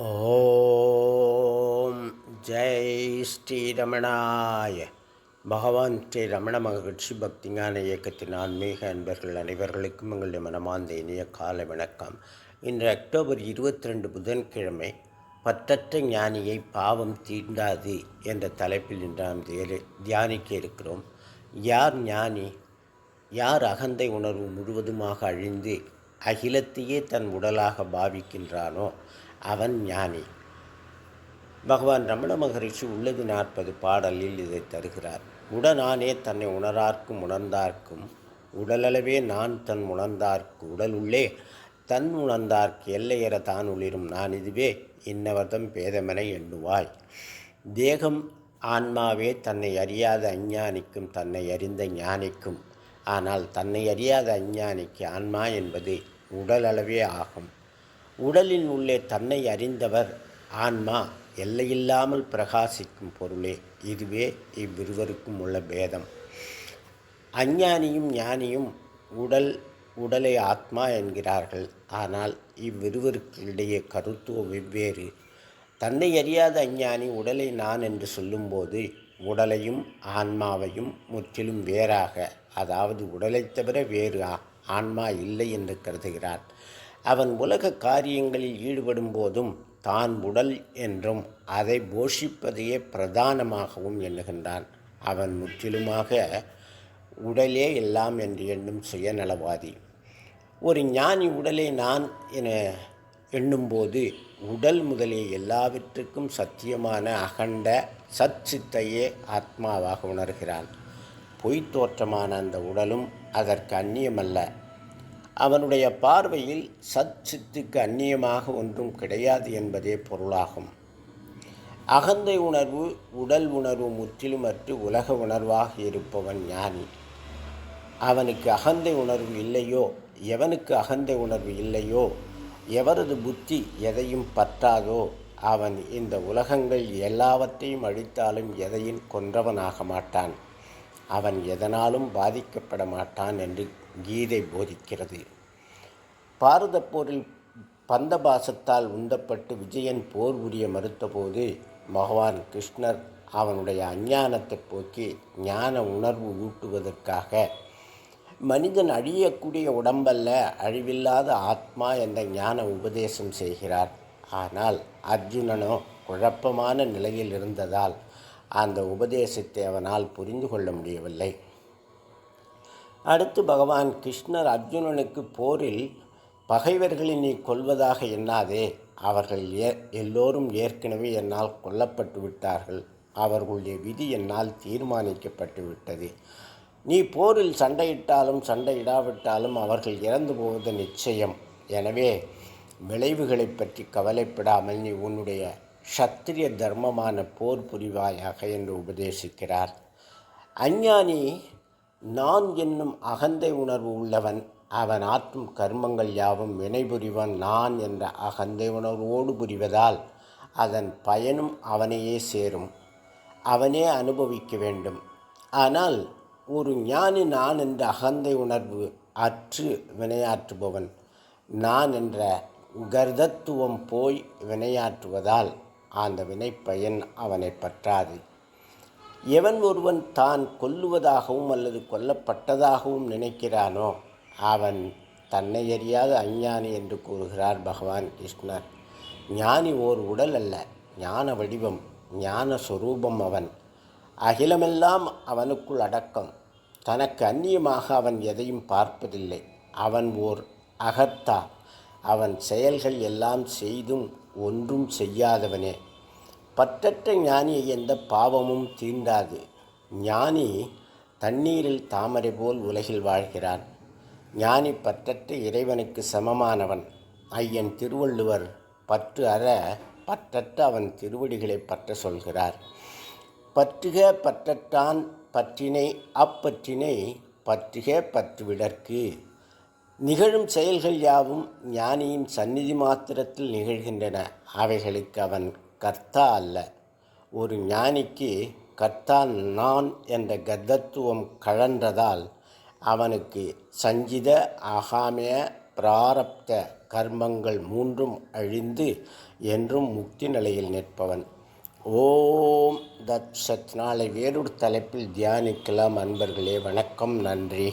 ஓம் ஜெய் ஸ்ரீரமணாய பகவான் ஸ்ரீ ரமண மகிழ்ச்சி பக்திஞான இயக்கத்தின் ஆன்மீக அன்பர்கள் அனைவர்களுக்கும் எங்களுடைய மனமார்ந்த இனிய கால வணக்கம். இன்று அக்டோபர் இருபத்தி ரெண்டு புதன்கிழமை பத்தற்ற ஞானியை பாவம் தீண்டாது என்ற தலைப்பில் இன்று நாம் தியானிக்க இருக்கிறோம். யார் ஞானி? யார் அகந்தை உணர்வு முழுவதுமாக அழிந்து அகிலத்தையே தன் உடலாக பாவிக்கின்றானோ அவன் ஞானி. பகவான் ரமண மகரிஷி உள்ளது நாற்பது பாடலில் இதை தருகிறார். உடனானே தன்னை உணரார்க்கும் உணர்ந்தார்க்கும் உடலளவே நான் தன் உணர்ந்தார்க்கு உடலுள்ளே தன் உணர்ந்தார்க்கு எல்லையற தான் உளிரும் நான் இதுவே இன்னவர்தம் பேதமென எண்ணுவாய். தேகம் ஆன்மாவே தன்னை அறியாத அஞ்ஞானிக்கும் தன்னை அறிந்த ஞானிக்கும். ஆனால் தன்னை அறியாத அஞ்ஞானிக்கு ஆன்மா என்பது உடலளவே ஆகும். உடலின் உள்ளே தன்னை அறிந்தவர் ஆன்மா எல்லையில்லாமல் பிரகாசிக்கும் பொருளே. இதுவே இவ்விருவருக்கும் உள்ள பேதம். அஞ்ஞானியும் ஞானியும் உடல் உடலை ஆத்மா என்கிறார்கள். ஆனால் இவ்விருவருக்கிடையே கருத்துவ வெவ்வேறு. தன்னை அறியாத அஞ்ஞானி உடலை நான் என்று சொல்லும்போது உடலையும் ஆன்மாவையும் முற்றிலும் வேறாக அதாவது உடலைத் தவிர வேறு ஆ- ஆன்மா இல்லை என்று கருதுகிறார். அவன் உலக காரியங்களில் ஈடுபடும் போதும் தான் உடல் என்றும் அதை போஷிப்பதையே பிரதானமாகவும் எண்ணுகின்றான். அவன் முற்றிலுமாக உடலே எல்லாம் என்று எண்ணும் சுயநலவாதி. ஒரு ஞானி உடலை நான் என எண்ணும்போது உடல் முதலே எல்லாவற்றுக்கும் சத்தியமான அகண்ட சச்சித்தையே ஆத்மாவாக உணர்கிறான். பொய்த்தோற்றமான அந்த உடலும் அதற்கு அந்நியமல்ல. அவனுடைய பார்வையில் சச்சித்துக்கு அந்நியமாக ஒன்றும் கிடையாது என்பதே பொருளாகும். அகந்தை உணர்வு உடல் உணர்வு முற்றிலும் அற்று உலக உணர்வாக இருப்பவன் ஞானி அவனுக்கு அகந்தை உணர்வு இல்லையோ? எவனுக்கு அகந்தை உணர்வு இல்லையோ? எவரது புத்தி எதையும் பற்றாதோ அவன் இந்த உலகங்கள் எல்லாவற்றையும் அழித்தாலும் எதையும் கொன்றவனாக மாட்டான். அவன் எதனாலும் பாதிக்கப்பட மாட்டான் என்று கீதை போதிக்கிறது. பாரத போரில் பந்தபாசத்தால் உந்தப்பட்டு விஜயன் போர் புரிய மறுத்தபோது பகவான் கிருஷ்ணர் அவனுடைய அஞ்ஞானத்தை போக்கி ஞான உணர்வு ஊட்டுவதற்காக மனிதன் அழியக்கூடிய உடம்பல்ல அழிவில்லாத ஆத்மா என்ற ஞான உபதேசம் செய்கிறார். ஆனால் அர்ஜுனனோ குழப்பமான நிலையில் இருந்ததால் அந்த உபதேசத்தை அவனால் புரிந்து கொள்ள முடியவில்லை. அடுத்து பகவான் கிருஷ்ணர் அர்ஜுனனுக்கு போரில் பகைவர்களை நீ கொல்வதாக எண்ணாதே. அவர்கள் ஏ எல்லோரும் ஏற்கனவே என்னால் கொல்லப்பட்டு விட்டார்கள். அவர்களுடைய விதி என்னால் தீர்மானிக்கப்பட்டு விட்டது. நீ போரில் சண்டையிட்டாலும் சண்டையிடாவிட்டாலும் அவர்கள் இறந்து போவது நிச்சயம். எனவே விளைவுகளைப் பற்றி கவலைப்படாமல் நீ உன்னுடைய சத்திரிய தர்மமான போர் புரிவாயாக என்று உபதேசிக்கிறார். அஞ்ஞானி நான் என்னும் அகந்தை உணர்வு உள்ளவன் அவன் ஆற்றும் கர்மங்கள் யாவும் வினைபுரிவன் நான் என்ற அகந்தை உணர்வோடு புரிவதால் அதன் பயனும் அவனையே சேரும். அவனே அனுபவிக்க வேண்டும். ஆனால் ஒரு ஞானி நான் என்ற அகந்தை உணர்வு அற்று வினையாற்றுபவன் நான் என்ற கர்தத்துவம் போய் வினையாற்றுவதால் அந்த வினை பயன் அவனை பற்றாது. எவன் ஒருவன் தான் கொல்லுவதாகவும் அல்லது கொல்லப்பட்டதாகவும் நினைக்கிறானோ அவன் தன்னை அறியாத அஞ்ஞானி என்று கூறுகிறார் பகவான் கிருஷ்ணர். ஞானி ஓர் உடல் அல்ல ஞான வடிவம் ஞான சொரூபம் அவன். அகிலமெல்லாம் அவனுக்குள் அடக்கம். தனக்கு அந்நியமாக அவன் எதையும் பார்ப்பதில்லை. அவன் ஓர் அகத்தா. அவன் செயல்கள் எல்லாம் செய்தும் ஒன்றும் செய்யாதவனே. பற்றற்ற ஞானியை எந்த பாவமும் தீண்டாது. ஞானி தண்ணீரில் தாமரை போல் உலகில் வாழ்கிறான். ஞானி பற்றற்ற இறைவனுக்கு சமமானவன். ஐயன் திருவள்ளுவர் பற்று அற பற்றற்ற அவன் திருவடிகளை பற்ற சொல்கிறார். பற்றுக பற்றற்றான் பற்றினை அப்பற்றினை பற்றுக பற்றுவிடற்கு. நிகழும் செயல்கள் யாவும் ஞானியின் சந்நிதி மாத்திரத்தில் நிகழ்கின்றன. அவைகளுக்கு அவன் கர்த்தா அல்ல. ஒரு ஞானிக்கு கர்த்தா நான் என்ற கர்த்தத்துவம் கழன்றதால் அவனுக்கு சஞ்சித ஆகாமிய பிராரப்த கர்மங்கள் மூன்றும் அழிந்து என்றும் முக்தி நிலையில் நிற்பவன். ஓம் தத் சத். நாளை வேறொரு தலைப்பில் தியானிக்கலாம் அன்பர்களே. வணக்கம். நன்றி.